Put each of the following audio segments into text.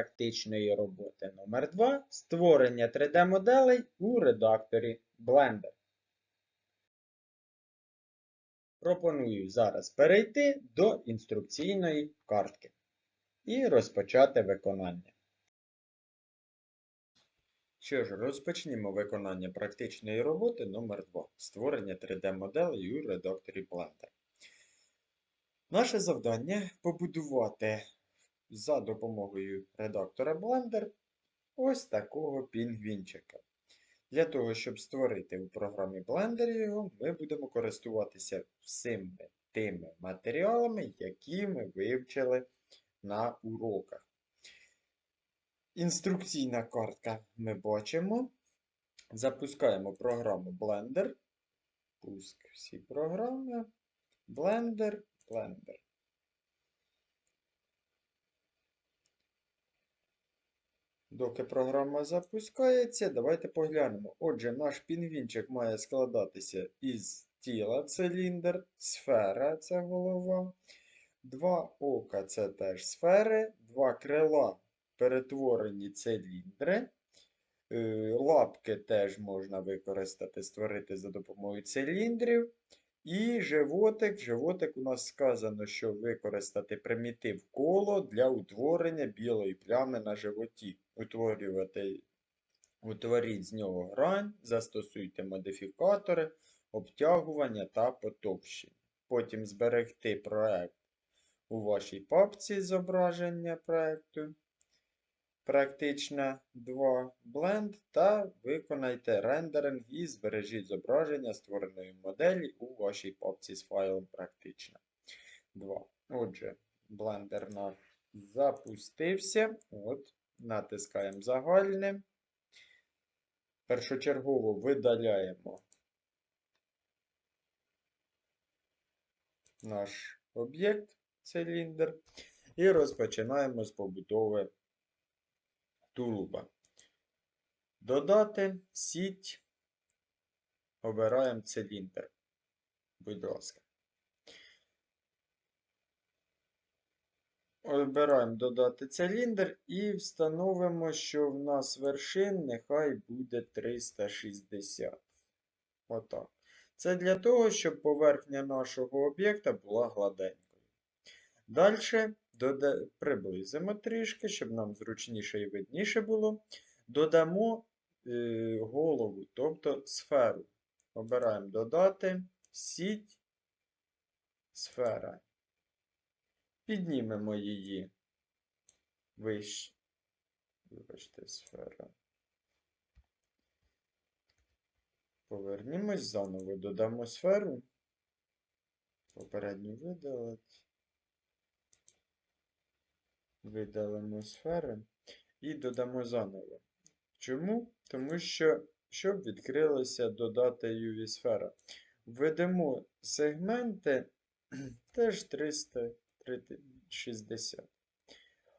практичної роботи номер 2 Створення 3D-моделей у редакторі Blender. Пропоную зараз перейти до інструкційної картки і розпочати виконання. Що ж, розпочнімо виконання практичної роботи номер 2 Створення 3D-моделей у редакторі Blender. Наше завдання побудувати за допомогою редактора Blender ось такого пінгвінчика. Для того, щоб створити у програмі Blender його, ми будемо користуватися всіми тими матеріалами, які ми вивчили на уроках. Інструкційна картка ми бачимо. Запускаємо програму Blender. Пуск всі програми. Blender, Blender. Доки програма запускається, давайте поглянемо. Отже, наш пінгвінчик має складатися із тіла циліндр, сфера це голова, два ока це теж сфери, два крила перетворені циліндри. Е, Лапки теж можна використати, створити за допомогою циліндрів. І животик. Животик у нас сказано, що використати примітив коло для утворення білої плями на животі. Утворювати, утворіть з нього грань, застосуйте модифікатори, обтягування та потовщення. Потім зберегти проект у вашій папці зображення проекту. Практична 2 Blend та виконайте рендеринг і збережіть зображення створеної моделі у вашій папці з файлом Практична 2. Отже, блендер запустився. От, натискаємо загальне. Першочергово видаляємо наш об'єкт, циліндр, і розпочинаємо з побудови тулуба. Додати сіть. Обираємо циліндр. Будь ласка. Обираємо додати циліндр і встановимо, що в нас вершин нехай буде 360. Отак. Це для того, щоб поверхня нашого об'єкта була гладенькою. Далі приблизимо трішки, щоб нам зручніше і видніше було. Додамо е, голову, тобто сферу. Обираємо додати сіть, сфера. Піднімемо її вище. Вибачте, сфера. Повернімось заново, додамо сферу. Попередню видалити. Видалимо сфери і додамо заново. Чому? Тому що, щоб відкрилася додати UV сфера. Введемо сегменти теж 360.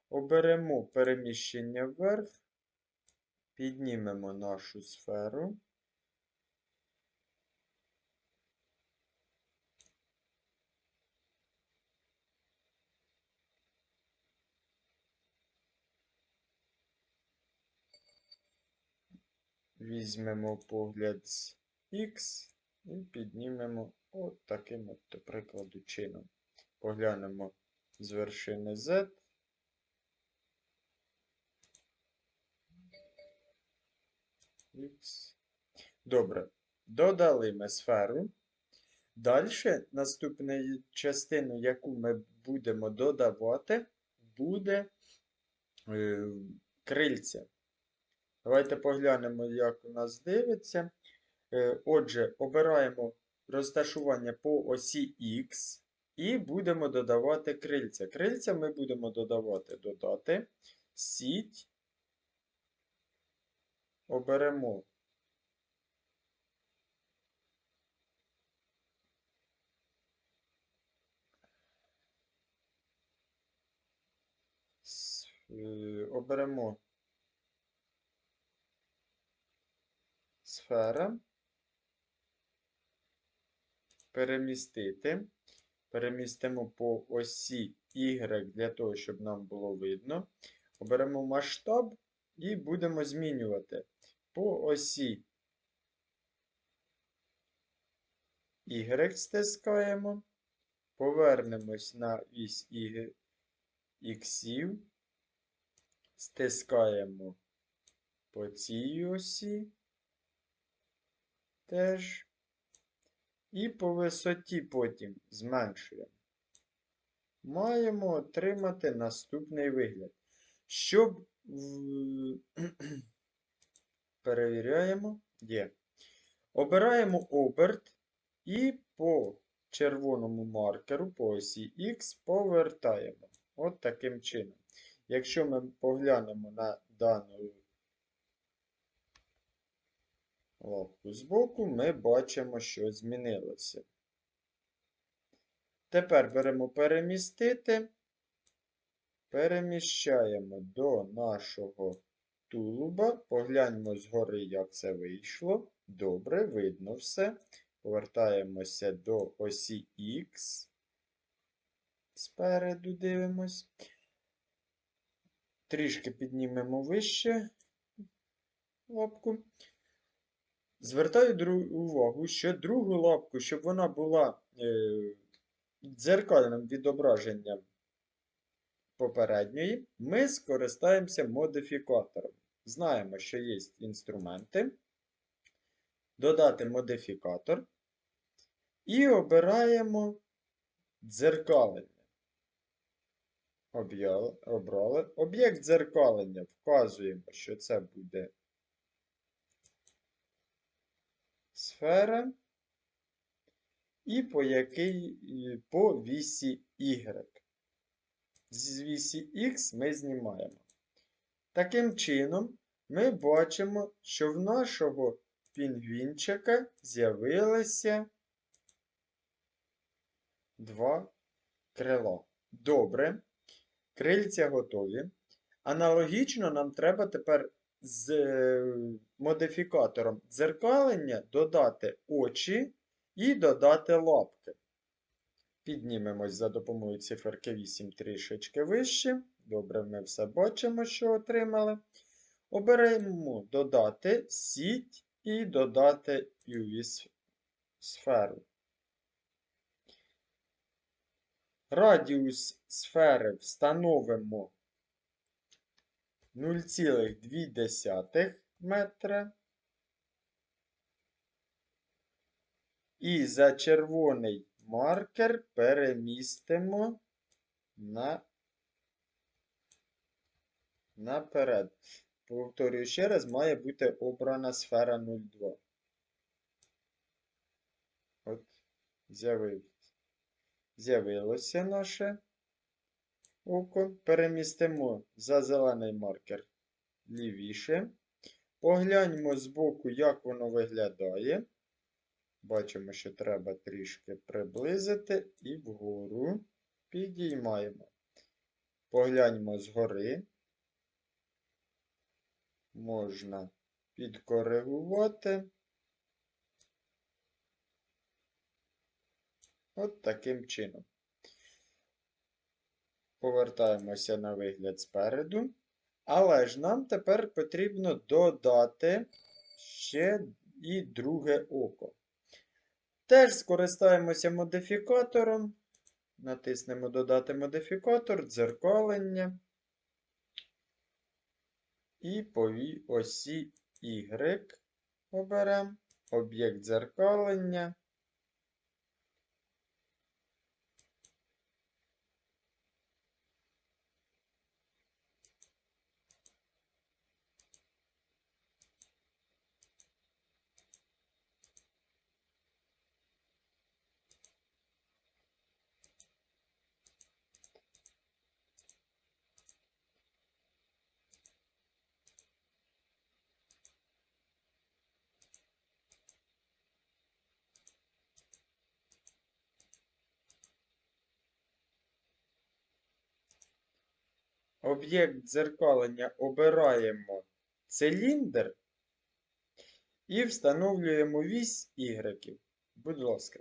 Оберемо переміщення вверх, піднімемо нашу сферу. Візьмемо погляд з X і піднімемо от таким от, до прикладу, чином. Поглянемо з вершини Z. X. Добре. Додали ми сферу. Далі наступну частину, яку ми будемо додавати, буде е, крильця. Давайте поглянемо, як у нас дивиться. Е, Отже, обираємо розташування по осі X і будемо додавати крильця. Крильця ми будемо додавати додати, сіть. Оберемо е, оберемо сфера, перемістити. Перемістимо по осі Y для того, щоб нам було видно. Оберемо масштаб і будемо змінювати по осі Y стискаємо. Повернемось на вісь іксів. Стискаємо по цій осі. Теж. І по висоті потім зменшуємо. Маємо отримати наступний вигляд. Щоб перевіряємо, є. Обираємо оберт і по червоному маркеру по осі X повертаємо. От таким чином. Якщо ми поглянемо на дану лапку збоку, ми бачимо, що змінилося. Тепер беремо перемістити, переміщаємо до нашого тулуба, погляньмо згори, як це вийшло. Добре, видно все. Повертаємося до осі Х. Спереду дивимось. Трішки піднімемо вище лапку. Звертаю увагу, що другу лапку, щоб вона була е, дзеркальним відображенням попередньої, ми скористаємося модифікатором. Знаємо, що є інструменти. Додати модифікатор. І обираємо дзеркалення. Об'єкт дзеркалення вказуємо, що це буде сфера. І по який і по вісі Y. З вісі X ми знімаємо. Таким чином, ми бачимо, що в нашого пінгвінчика з'явилися два крила. Добре. Крильця готові. Аналогічно нам треба тепер з е, модифікатором дзеркалення додати очі і додати лапки. Піднімемось за допомогою циферки 8 трішечки вище. Добре, ми все бачимо, що отримали. Оберемо додати сіть і додати UV сферу. Радіус сфери встановимо 0,2 метра. І за червоний маркер перемістимо на наперед. Повторюю ще раз, має бути обрана сфера 0,2. От. З'явилося наше око. Перемістимо за зелений маркер лівіше. Погляньмо збоку, як воно виглядає. Бачимо, що треба трішки приблизити і вгору підіймаємо. Погляньмо згори. Можна підкоригувати. От таким чином. Повертаємося на вигляд спереду. Але ж нам тепер потрібно додати ще і друге око. Теж скористаємося модифікатором. Натиснемо Додати модифікатор, дзеркалення. І по осі Y оберемо об'єкт дзеркалення. Об'єкт дзеркалення обираємо циліндр і встановлюємо вісь Y. Будь ласка.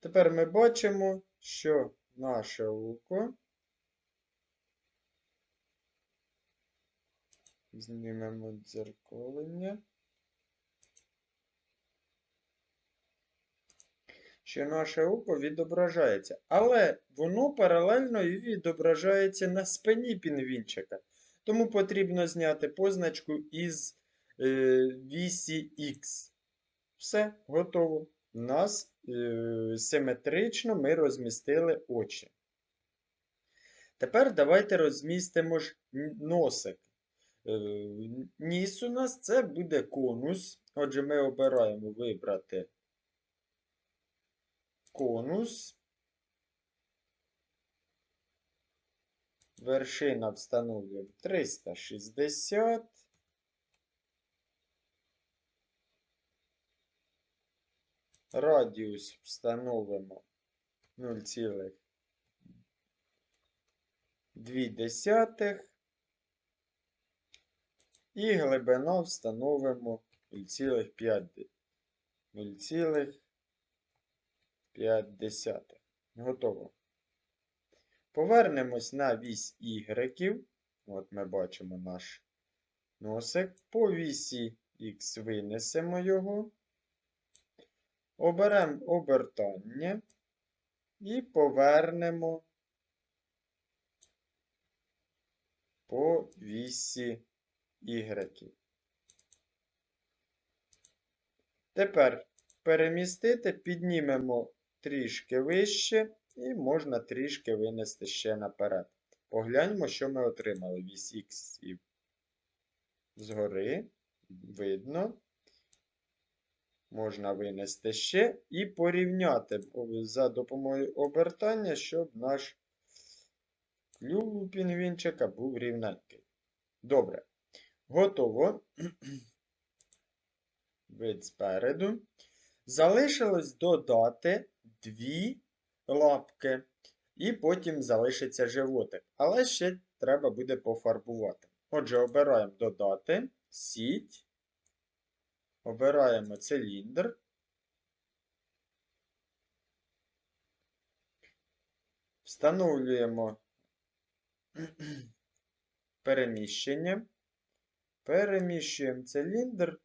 Тепер ми бачимо, що наше око Знімемо дзеркалення. Що наше око відображається. Але воно паралельно і відображається на спині пінгвінчика. Тому потрібно зняти позначку із е, вісі Х. Все, готово. У нас е, симетрично ми розмістили очі. Тепер давайте розмістимо ж носик. Е, Ніс у нас це буде конус. Отже, ми обираємо вибрати конус. Вершина встановлюємо 360. Радіус встановимо 0,2. І глибина встановимо 0,5. 0,5. Готово. Повернемось на вісь Y. От ми бачимо наш носик. По вісі X винесемо його. Оберемо обертання і повернемо по вісі Y. Тепер перемістити, піднімемо трішки вище і можна трішки винести ще наперед. Погляньмо, що ми отримали. Вісь Х згори. Видно. Можна винести ще і порівняти за допомогою обертання, щоб наш клюв у пінгвінчика був рівненький. Добре. Готово. Вид спереду. Залишилось додати дві лапки. І потім залишиться животик. Але ще треба буде пофарбувати. Отже, обираємо додати, сіть. Обираємо циліндр. Встановлюємо переміщення. Переміщуємо циліндр,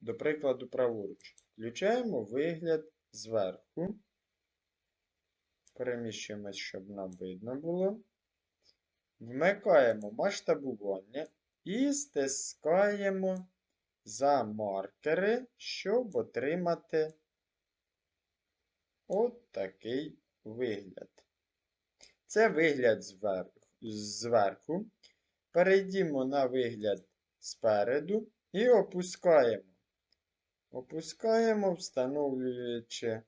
до прикладу, праворуч. Включаємо вигляд зверху. Переміщуємось, щоб нам видно було. Вмикаємо масштабування і стискаємо за маркери, щоб отримати от такий вигляд. Це вигляд зверху. зверху. Перейдімо на вигляд спереду і опускаємо. Опускаємо, встановлюючи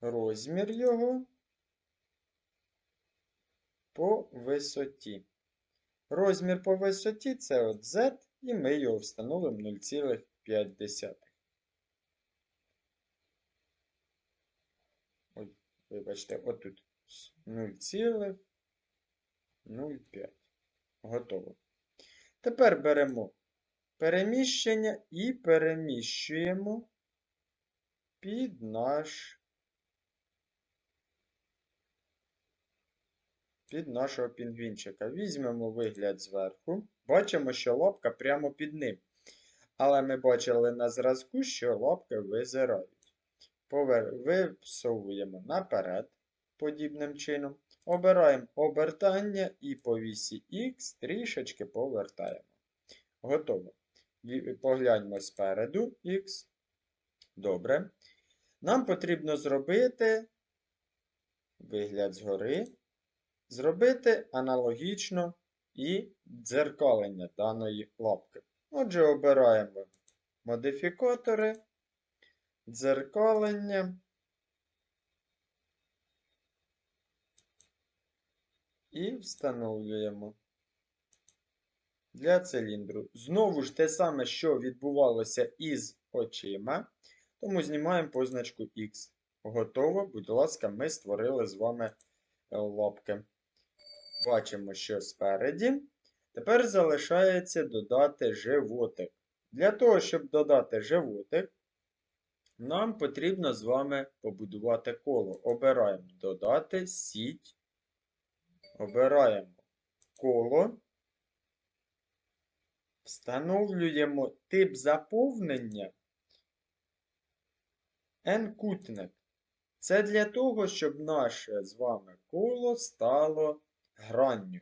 розмір його по висоті. Розмір по висоті це от Z, і ми його встановимо 0,5. Ой, вибачте, отут 0,05. Готово. Тепер беремо переміщення і переміщуємо під наш під нашого пінгвінчика. Візьмемо вигляд зверху. Бачимо, що лапка прямо під ним. Але ми бачили на зразку, що лапки визирають. Висовуємо наперед, подібним чином. Обираємо обертання і по вісі Х трішечки повертаємо. Готово. Погляньмо спереду Х. Добре. Нам потрібно зробити вигляд згори зробити аналогічно і дзеркалення даної лапки. Отже, обираємо модифікатори, дзеркалення і встановлюємо для циліндру. Знову ж те саме, що відбувалося із очима, тому знімаємо позначку X. Готово, будь ласка, ми створили з вами лапки. Бачимо, що спереді. Тепер залишається додати животик. Для того, щоб додати животик, нам потрібно з вами побудувати коло. Обираємо додати сіть. Обираємо коло. Встановлюємо тип заповнення n-кутник. Це для того, щоб наше з вами коло стало гранню.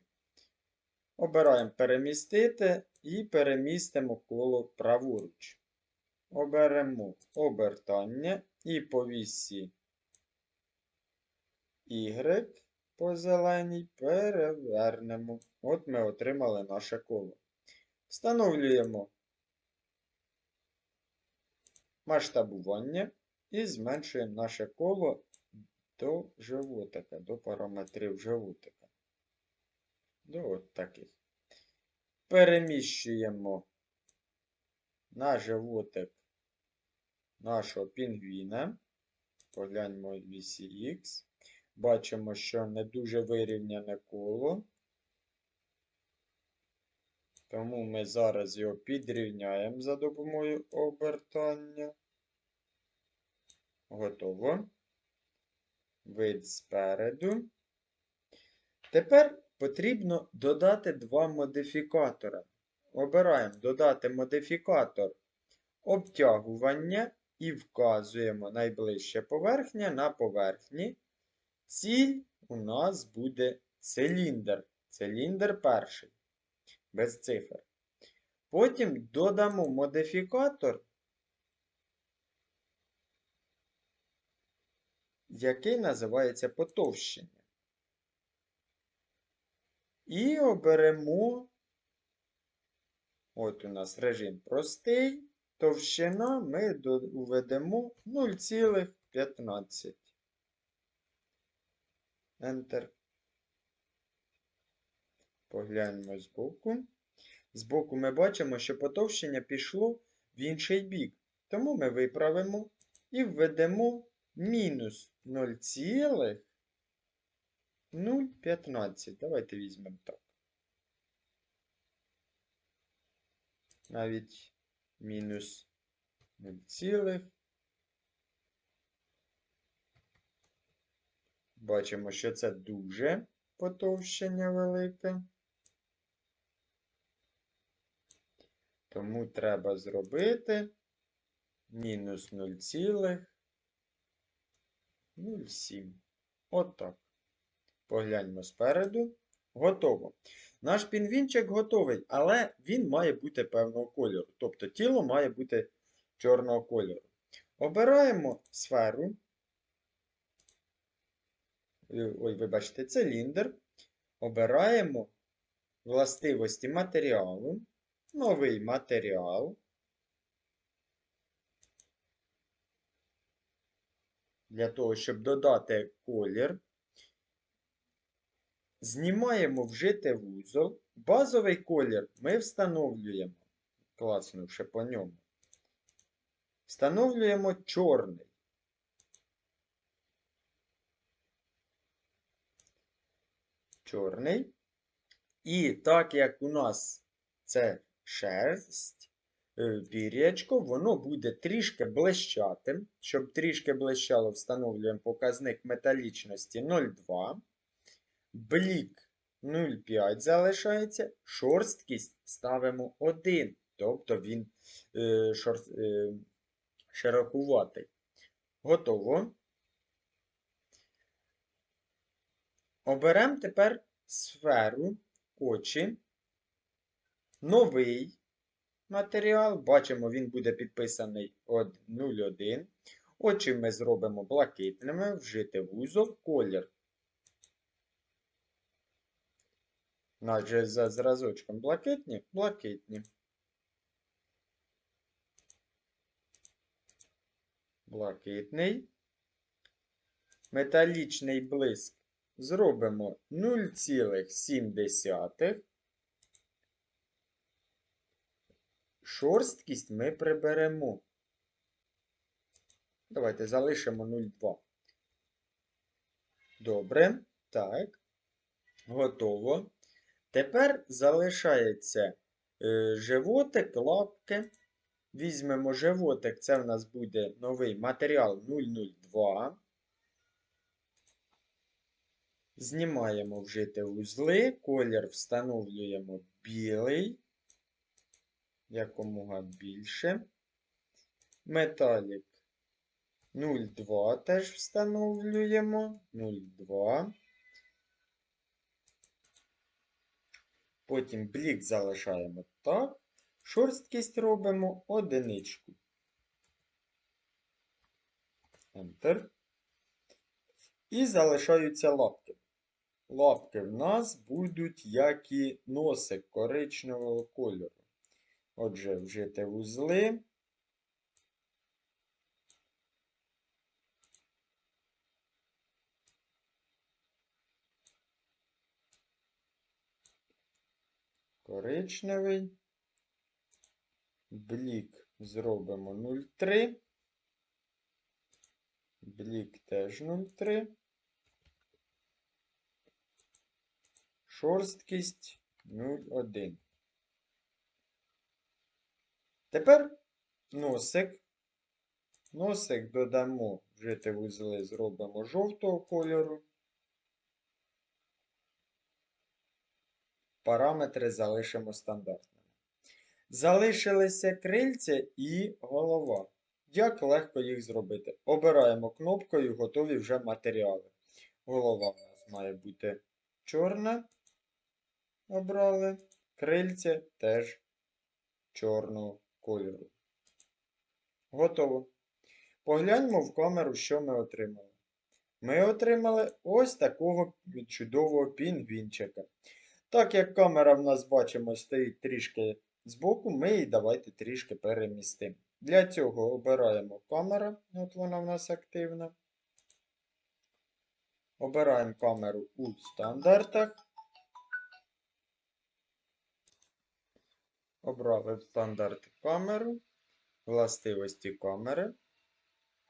Обираємо перемістити і перемістимо коло праворуч. Оберемо обертання і по вісі Y по зеленій перевернемо. От ми отримали наше коло. Встановлюємо масштабування і зменшуємо наше коло до животика, до параметрів животика. До от таких. Переміщуємо на животик нашого пінгвіна. Погляньмо вісі Бачимо, що не дуже вирівняне коло. Тому ми зараз його підрівняємо за допомогою обертання. Готово. Вид спереду. Тепер потрібно додати два модифікатора. Обираємо додати модифікатор обтягування і вказуємо найближче поверхня на поверхні. Ціль у нас буде циліндр. Циліндр перший. Без цифр. Потім додамо модифікатор, який називається потовщення. І оберемо, от у нас режим простий, товщина ми введемо 0,15. Enter. Погляньмо збоку. Збоку ми бачимо, що потовщення пішло в інший бік. Тому ми виправимо і введемо мінус 0,015. Давайте візьмемо так. Навіть мінус 0, Бачимо, що це дуже потовщення велике. Тому треба зробити мінус 0,07. Отак. Погляньмо спереду. Готово. Наш пінгвінчик готовий, але він має бути певного кольору. Тобто тіло має бути чорного кольору. Обираємо сферу. Ой, вибачте, циліндр. Обираємо властивості матеріалу новий матеріал. Для того, щоб додати колір. Знімаємо вжити вузол. Базовий колір ми встановлюємо, класнувши по ньому. Встановлюємо чорний. Чорний. І так як у нас це шерсть, е, пір'ячко, воно буде трішки блищатим. Щоб трішки блищало, встановлюємо показник металічності 0,2. Блік 0,5 залишається. Шорсткість ставимо 1. Тобто він е, шор, е, широкуватий. Готово. Оберемо тепер сферу очі новий матеріал. Бачимо, він буде підписаний от 01. Очі ми зробимо блакитними, вжити вузол, колір. Адже за зразочком блакитні, блакитні. Блакитний. Металічний блиск зробимо 0,7. Шорсткість ми приберемо. Давайте залишимо 0,2. Добре. Так. Готово. Тепер залишається е, животик, лапки. Візьмемо животик, це в нас буде новий матеріал 002. Знімаємо вжити вузли, колір встановлюємо білий, якомога більше. Металік 0,2 теж встановлюємо. 0,2. Потім блік залишаємо так. Шорсткість робимо одиничку. Enter. І залишаються лапки. Лапки в нас будуть як і носик коричневого кольору. Отже, вжити вузли. Коричневий. Блік зробимо 0,3. Блік теж 0,3. Шорсткість 0,1. Тепер носик. Носик додамо, вжити вузли зробимо жовтого кольору. Параметри залишимо стандартними. Залишилися крильця і голова. Як легко їх зробити? Обираємо кнопкою готові вже матеріали. Голова в нас має бути чорна. Обрали. Крильця теж чорного кольору. Готово. Погляньмо в камеру, що ми отримали. Ми отримали ось такого чудового пінгвінчика. Так як камера в нас, бачимо, стоїть трішки збоку, ми її давайте трішки перемістимо. Для цього обираємо камеру, от вона в нас активна. Обираємо камеру у стандартах. Обрали в стандарт камеру, властивості камери.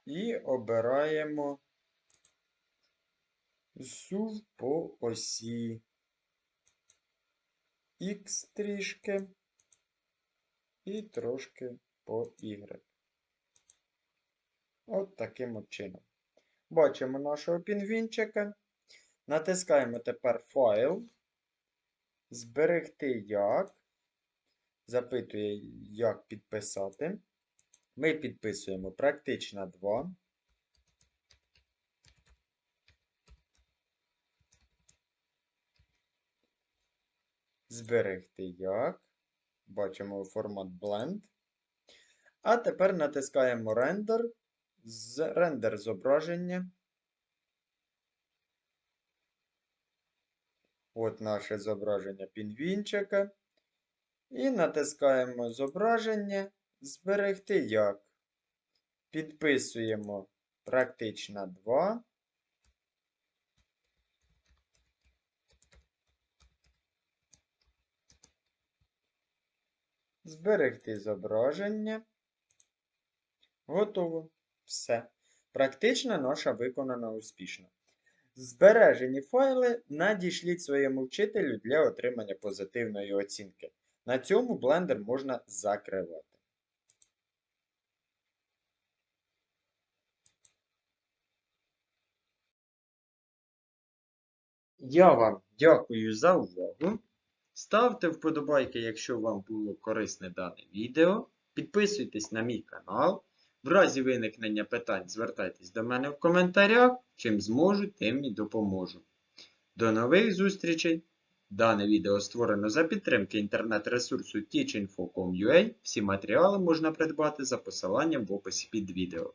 І обираємо зув по осі X трішки і трошки по Y. От таким от чином. Бачимо нашого пінгвінчика. Натискаємо тепер файл. Зберегти як. Запитує, як підписати. Ми підписуємо практично 2. Зберегти як. Бачимо формат Blend. А тепер натискаємо рендер. З рендер зображення. От наше зображення пінгвінчика. І натискаємо зображення. Зберегти як. Підписуємо практично 2. Зберегти зображення. Готово. Все. Практично наша виконана успішно. Збережені файли надішліть своєму вчителю для отримання позитивної оцінки. На цьому блендер можна закривати. Я вам дякую за увагу. Ставте вподобайки, якщо вам було корисне дане відео. Підписуйтесь на мій канал. В разі виникнення питань звертайтесь до мене в коментарях. Чим зможу, тим і допоможу. До нових зустрічей! Дане відео створено за підтримки інтернет-ресурсу teachinfo.com.ua. Всі матеріали можна придбати за посиланням в описі під відео.